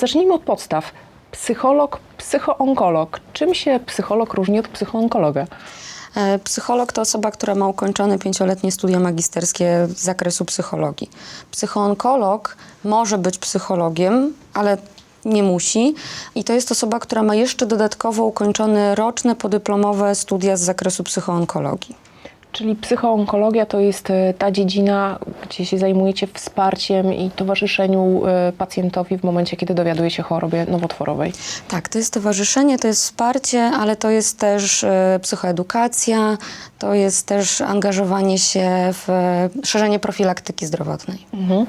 Zacznijmy od podstaw. Psycholog, psychoonkolog. Czym się psycholog różni od psychoonkologa? E, Psycholog to osoba, która ma ukończone pięcioletnie studia magisterskie z zakresu psychologii. Psychoonkolog może być psychologiem, ale nie musi. I to jest osoba, która ma jeszcze dodatkowo ukończone roczne podyplomowe studia z zakresu psychoonkologii. Czyli psychoonkologia to jest e, ta dziedzina, gdzie się zajmujecie wsparciem i towarzyszeniu e, pacjentowi w momencie, kiedy dowiaduje się o chorobie nowotworowej. Tak, to jest towarzyszenie, to jest wsparcie, ale to jest też e, psychoedukacja, to jest też angażowanie się w szerzenie profilaktyki zdrowotnej. Mhm.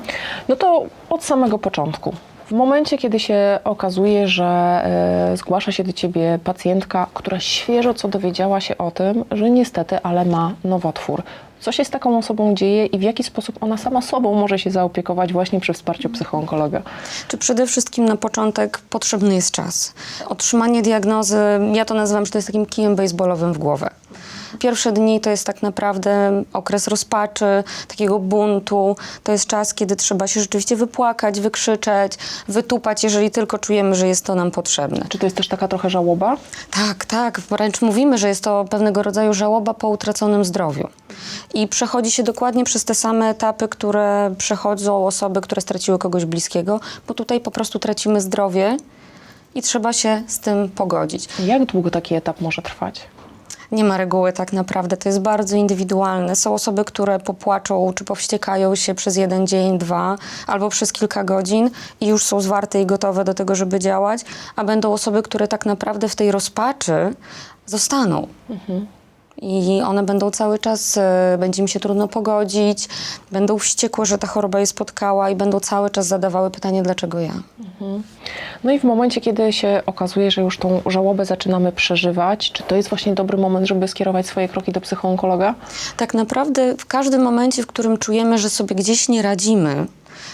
No to od samego początku. W momencie, kiedy się okazuje, że e, zgłasza się do ciebie pacjentka, która świeżo co dowiedziała się o tym, że niestety, ale ma nowotwór. Co się z taką osobą dzieje i w jaki sposób ona sama sobą może się zaopiekować właśnie przy wsparciu psychoonkologa? Czy przede wszystkim na początek potrzebny jest czas? Otrzymanie diagnozy, ja to nazywam, że to jest takim kijem baseballowym w głowę. Pierwsze dni to jest tak naprawdę okres rozpaczy, takiego buntu. To jest czas, kiedy trzeba się rzeczywiście wypłakać, wykrzyczeć, wytupać, jeżeli tylko czujemy, że jest to nam potrzebne. Czy to jest też taka trochę żałoba? Tak, tak. Wręcz mówimy, że jest to pewnego rodzaju żałoba po utraconym zdrowiu. I przechodzi się dokładnie przez te same etapy, które przechodzą osoby, które straciły kogoś bliskiego, bo tutaj po prostu tracimy zdrowie i trzeba się z tym pogodzić. Jak długo taki etap może trwać? Nie ma reguły tak naprawdę, to jest bardzo indywidualne. Są osoby, które popłaczą czy powściekają się przez jeden dzień, dwa, albo przez kilka godzin i już są zwarte i gotowe do tego, żeby działać, a będą osoby, które tak naprawdę w tej rozpaczy zostaną. I one będą cały czas, e, będzie mi się trudno pogodzić, będą wściekłe, że ta choroba je spotkała i będą cały czas zadawały pytanie, dlaczego ja. No i w momencie, kiedy się okazuje, że już tą żałobę zaczynamy przeżywać, czy to jest właśnie dobry moment, żeby skierować swoje kroki do psychoonkologa? Tak naprawdę w każdym momencie, w którym czujemy, że sobie gdzieś nie radzimy,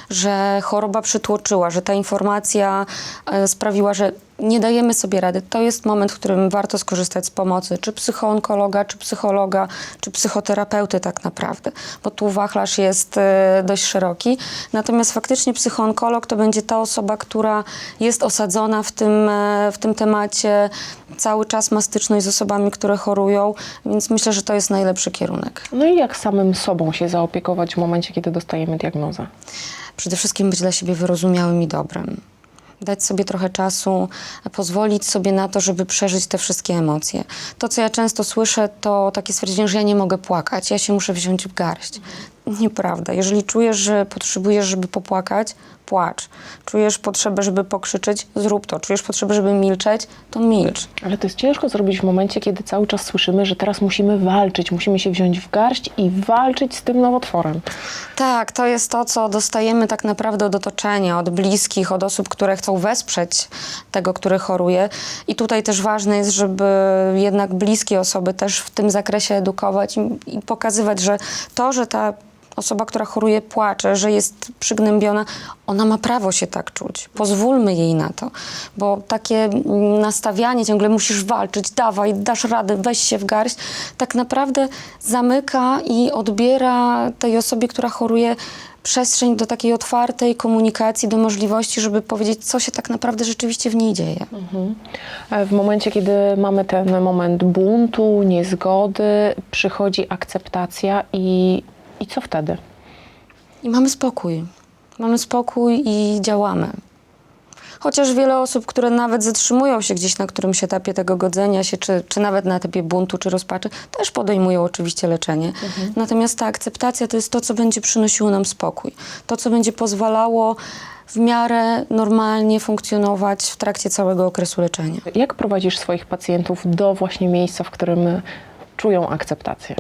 że choroba przytłoczyła, że ta informacja e, sprawiła, że nie dajemy sobie rady, to jest moment, w którym warto skorzystać z pomocy czy psychoonkologa, czy psychologa, czy psychoterapeuty tak naprawdę, bo tu wachlarz jest e, dość szeroki. Natomiast faktycznie psychoonkolog to będzie ta osoba, która jest osadzona w tym, e, w tym temacie, cały czas ma styczność z osobami, które chorują, więc myślę, że to jest najlepszy kierunek. No i jak samym sobą się zaopiekować w momencie, kiedy dostajemy diagnozę? Przede wszystkim być dla siebie wyrozumiałym i dobrym. Dać sobie trochę czasu, pozwolić sobie na to, żeby przeżyć te wszystkie emocje. To, co ja często słyszę, to takie stwierdzenie, że ja nie mogę płakać, ja się muszę wziąć w garść. Nieprawda. Jeżeli czujesz, że potrzebujesz, żeby popłakać, płacz. Czujesz potrzebę, żeby pokrzyczeć, zrób to. Czujesz potrzebę, żeby milczeć, to milcz. Ale to jest ciężko zrobić w momencie, kiedy cały czas słyszymy, że teraz musimy walczyć, musimy się wziąć w garść i walczyć z tym nowotworem. Tak, to jest to, co dostajemy tak naprawdę od otoczenia, od bliskich, od osób, które chcą wesprzeć tego, który choruje. I tutaj też ważne jest, żeby jednak bliskie osoby też w tym zakresie edukować i, i pokazywać, że to, że ta osoba, która choruje, płacze, że jest przygnębiona, ona ma prawo się tak czuć. Pozwólmy jej na to, bo takie nastawianie ciągle musisz walczyć, dawaj, dasz radę, weź się w garść, tak naprawdę zamyka i odbiera tej osobie, która choruje, przestrzeń do takiej otwartej komunikacji, do możliwości, żeby powiedzieć, co się tak naprawdę rzeczywiście w niej dzieje. E, W momencie, kiedy mamy ten moment buntu, niezgody, przychodzi akceptacja i, i co wtedy? I mamy spokój. Mamy spokój i działamy. Chociaż wiele osób, które nawet zatrzymują się gdzieś na którymś etapie tego godzenia się, czy, czy nawet na etapie buntu, czy rozpaczy, też podejmują oczywiście leczenie. Natomiast ta akceptacja to jest to, co będzie przynosiło nam spokój. To, co będzie pozwalało w miarę normalnie funkcjonować w trakcie całego okresu leczenia. Jak prowadzisz swoich pacjentów do właśnie miejsca, w którym czują akceptację?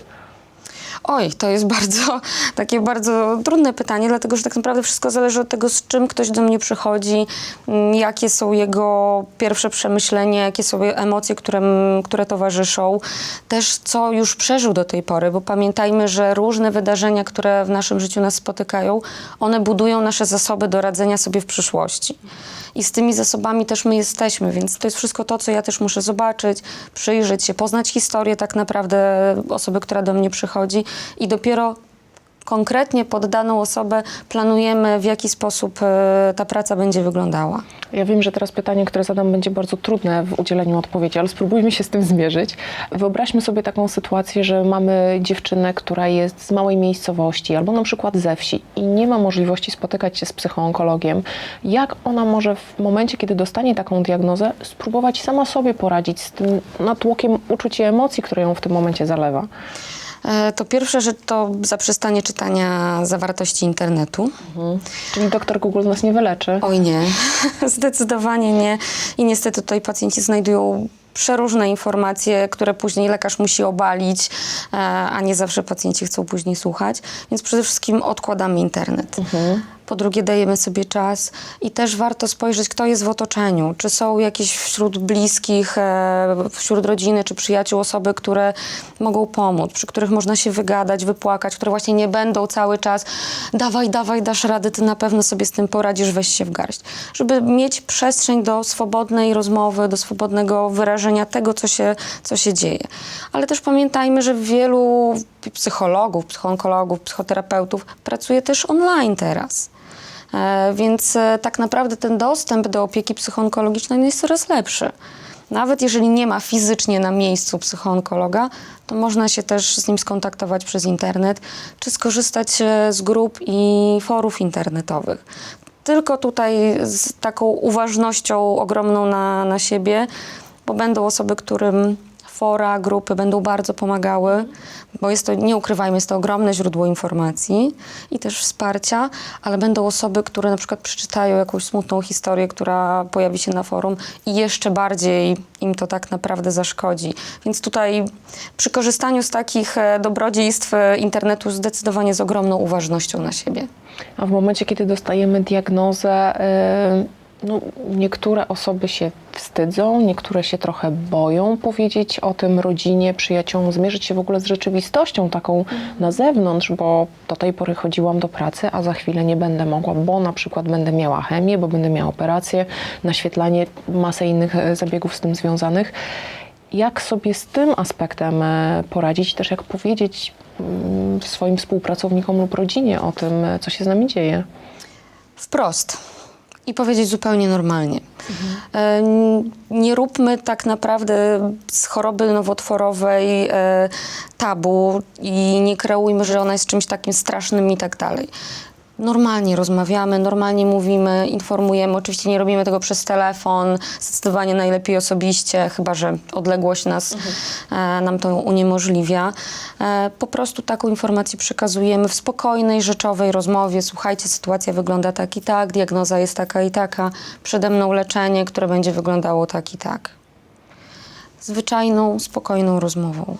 Oj, to jest bardzo, takie bardzo trudne pytanie, dlatego że tak naprawdę wszystko zależy od tego, z czym ktoś do mnie przychodzi, mm, jakie są jego pierwsze przemyślenia, jakie są emocje, które, które towarzyszą, też co już przeżył do tej pory, bo pamiętajmy, że różne wydarzenia, które w naszym życiu nas spotykają, one budują nasze zasoby do radzenia sobie w przyszłości. I z tymi zasobami też my jesteśmy, więc to jest wszystko to, co ja też muszę zobaczyć, przyjrzeć się, poznać historię tak naprawdę osoby, która do mnie przychodzi i dopiero konkretnie pod daną osobę planujemy, w jaki sposób e, ta praca będzie wyglądała. Ja wiem, że teraz pytanie, które zadam, będzie bardzo trudne w udzieleniu odpowiedzi, ale spróbujmy się z tym zmierzyć. Wyobraźmy sobie taką sytuację, że mamy dziewczynę, która jest z małej miejscowości albo na przykład ze wsi i nie ma możliwości spotykać się z psychoonkologiem. Jak ona może w momencie, kiedy dostanie taką diagnozę, spróbować sama sobie poradzić z tym natłokiem uczuć i emocji, które ją w tym momencie zalewa? E, To pierwsza rzecz to zaprzestanie czytania zawartości internetu. Czyli doktor Google nas nie wyleczy. Oj nie, zdecydowanie nie. I niestety tutaj pacjenci znajdują przeróżne informacje, które później lekarz musi obalić, e, a nie zawsze pacjenci chcą później słuchać. Więc przede wszystkim odkładamy internet. Po drugie, dajemy sobie czas i też warto spojrzeć, kto jest w otoczeniu. Czy są jakieś wśród bliskich, e, wśród rodziny czy przyjaciół osoby, które mogą pomóc, przy których można się wygadać, wypłakać, które właśnie nie będą cały czas dawaj, dawaj, dasz radę, ty na pewno sobie z tym poradzisz, weź się w garść. Żeby mieć przestrzeń do swobodnej rozmowy, do swobodnego wyrażenia tego, co się, co się dzieje. Ale też pamiętajmy, że wielu psychologów, psychoonkologów, psychoterapeutów pracuje też online teraz. E, Więc e, tak naprawdę ten dostęp do opieki psychoonkologicznej jest coraz lepszy. Nawet jeżeli nie ma fizycznie na miejscu psychoonkologa, to można się też z nim skontaktować przez internet, czy skorzystać e, z grup i forów internetowych. Tylko tutaj z taką uważnością ogromną na, na siebie, bo będą osoby, którym fora, grupy będą bardzo pomagały, bo jest to, nie ukrywajmy, jest to ogromne źródło informacji i też wsparcia, ale będą osoby, które na przykład przeczytają jakąś smutną historię, która pojawi się na forum i jeszcze bardziej im to tak naprawdę zaszkodzi. Więc tutaj przy korzystaniu z takich e, dobrodziejstw e, internetu zdecydowanie z ogromną uważnością na siebie. A w momencie, kiedy dostajemy diagnozę, y, no, niektóre osoby się wstydzą, niektóre się trochę boją powiedzieć o tym rodzinie, przyjaciołom, zmierzyć się w ogóle z rzeczywistością taką na zewnątrz, bo do tej pory chodziłam do pracy, a za chwilę nie będę mogła, bo na przykład będę miała chemię, bo będę miała operację, naświetlanie, masę innych e, zabiegów z tym związanych. Jak sobie z tym aspektem e, poradzić, też jak powiedzieć mm, swoim współpracownikom lub rodzinie o tym, e, co się z nami dzieje? wprost i powiedzieć zupełnie normalnie. N- Nie róbmy tak naprawdę z choroby nowotworowej e, tabu i nie kreujmy, że ona jest czymś takim strasznym i tak dalej. Normalnie rozmawiamy, normalnie mówimy, informujemy. Oczywiście nie robimy tego przez telefon, zdecydowanie najlepiej osobiście, chyba że odległość nas, e, nam to uniemożliwia. E, po prostu taką informację przekazujemy w spokojnej, rzeczowej rozmowie. Słuchajcie, sytuacja wygląda tak i tak, diagnoza jest taka i taka, przede mną leczenie, które będzie wyglądało tak i tak. Zwyczajną, spokojną rozmową.